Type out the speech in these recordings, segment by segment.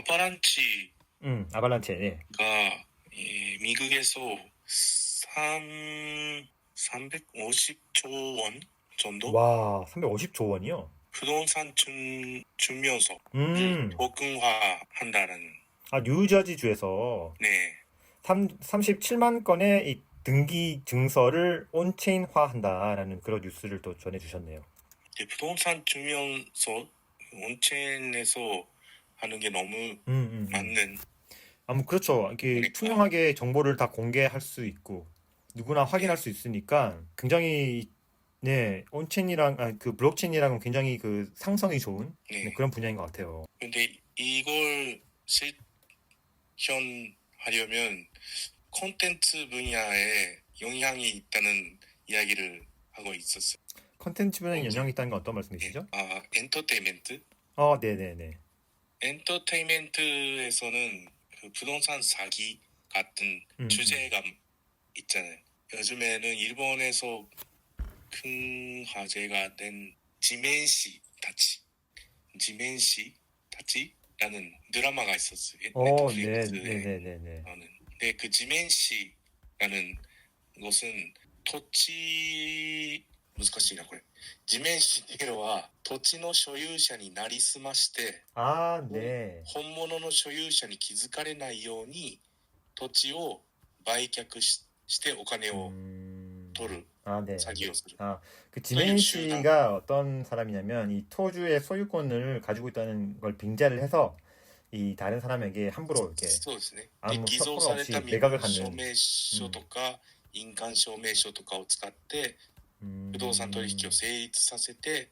아바란치 음, 아발란체. 예. 가 예, 미국에서 3 350조 원 정도 와, 350조 원이요. 부동산 준 주면서 음. 복음화한다는 아, 뉴저지 주에서 네 3, 37만 건의 이 등기 증서를 온체인화한다라는 그런 뉴스를 또 전해 주셨네요. 이제 부동산 주면서 온체인에서 하는 게 너무 음, 음, 음. 맞는 아, 뭐 그렇죠. 이게 그러니까. 투명하게 정보를 다 공개할 수 있고 누구나 확인할 수 있으니까 굉장히 네 온체인이랑 아, 그 블록체인이랑은 굉장히 그 상성이 좋은 네. 네, 그런 분야인 것 같아요. 근데 이걸 실현하려면 콘텐츠 분야에 영향이 있다는 이야기를 하고 있었어요. 컨텐츠 분야에 영향이 있다는 건 어떤 말씀이시죠? 아, 엔터테인먼트? 어, 네, 네, 네. 엔터테인먼트에서는 그 부동산 사기 같은 음, 주제가 있잖아요. 요즘에는 일본에서 큰 화제가 된 지멘시 다치, 지멘시 다치라는 드라마가 있었어요. 어, 네, 넷플릭스에 네, 네, 네. 근데 그 지멘시라는 것은 토치 難しいなこれ地面師っていうのは土地の所有者になりすまして 아, 네. 本物の所有者に気づかれないように土地を売却ししてお金を 음... 取る 아, 네. 詐欺をする。 아, 그 지멘 씨가 어떤 사람이냐면 이 토주의 소유권을 가지고 있다는 걸 빙자를 해서 이 다른 사람에게 함부로 이렇게 そうですね。あもうで偽造された身そこが欲しい分証明書とか、印鑑証明書とかを使って、 음... 不動産取引を成立させて、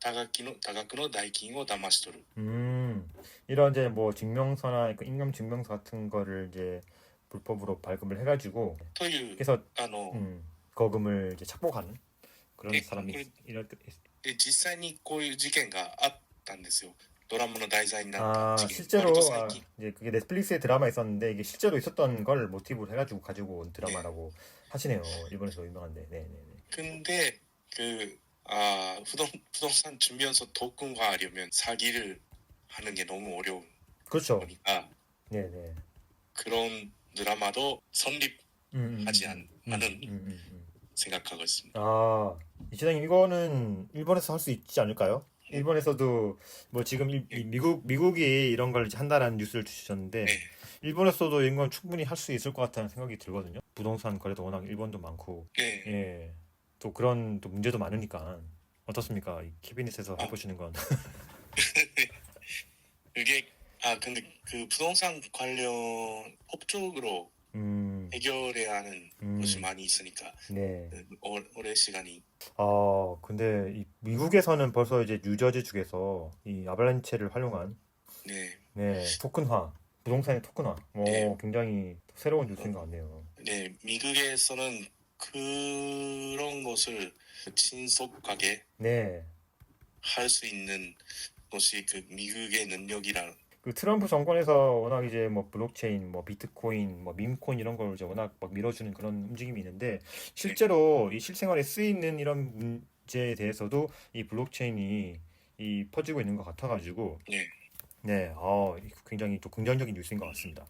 多額の多額の代金を騙し取る。 음, 이런 이제 뭐 증명서나 그 임금 증명서 같은 거를 이제 불법으로 발급을 해가지고 という、 그래서 あの、 음, 거금을 이제 착복하는 그런 네, 사람이 그- 이럴 때- で実際にこういう事件があったんですよ。ドラマの題材になっ 아 た事件。 실제로 割と 아, 最近。 이제 그게 넷플릭스에 드라마 있었는데 이게 실제로 있었던 걸 모티브로 해가지고 가지고 온 드라마라고 하시네요. 일본에서 유명한데, 네, 네, 네. 근데 그 아, 부동, 부동산 증명서 토큰화하려면 사기를 하는 게 너무 어려운 그렇죠. 거니까 네, 네. 그런 드라마도 선립하지 음, 음, 않, 음, 않은 음, 음, 음. 생각하고 있습니다. 아, 이시장님 이거는 일본에서 할 수 있지 않을까요? 일본에서도 뭐 지금 일- 이 미국 미국이 이런 걸 이제 한다라는 뉴스를 주셨는데 네. 일본에서도 이런 건 충분히 할 수 있을 것 같다는 생각이 들거든요. 부동산 거래도 워낙 일본도 많고 네. 예. 또 그런 또 문제도 많으니까 어떻습니까? 이 캐비닛에서 해보시는 건. 그게 아 근데 그 부동산 관련 법적으로 음, 해결해야 하는 음. 것이 많이 있으니까 네. 그 오- 오래 시간이 아, 근데 이 미국에서는 벌써 이제 뉴저지 주에서 이 아발란체를 활용한 네, 네, 토큰화, 부동산의 토큰화. 오, 네. 굉장히 새로운 뉴스인 것 같네요. 네 미국에서는 그런 것을 신속하게 네. 할 수 있는 것이 그 미국의 능력이라 그 트럼프 정권에서 워낙 이제 뭐 블록체인, 뭐 비트코인, 뭐 밈코인 이런 걸 이제 워낙 막 밀어주는 그런 움직임이 있는데 실제로 이 실생활에 쓰이는 이런 문제에 대해서도 이 블록체인이 이 퍼지고 있는 것 같아가지고 네. 네, 어, 굉장히 또 긍정적인 뉴스인 것 같습니다.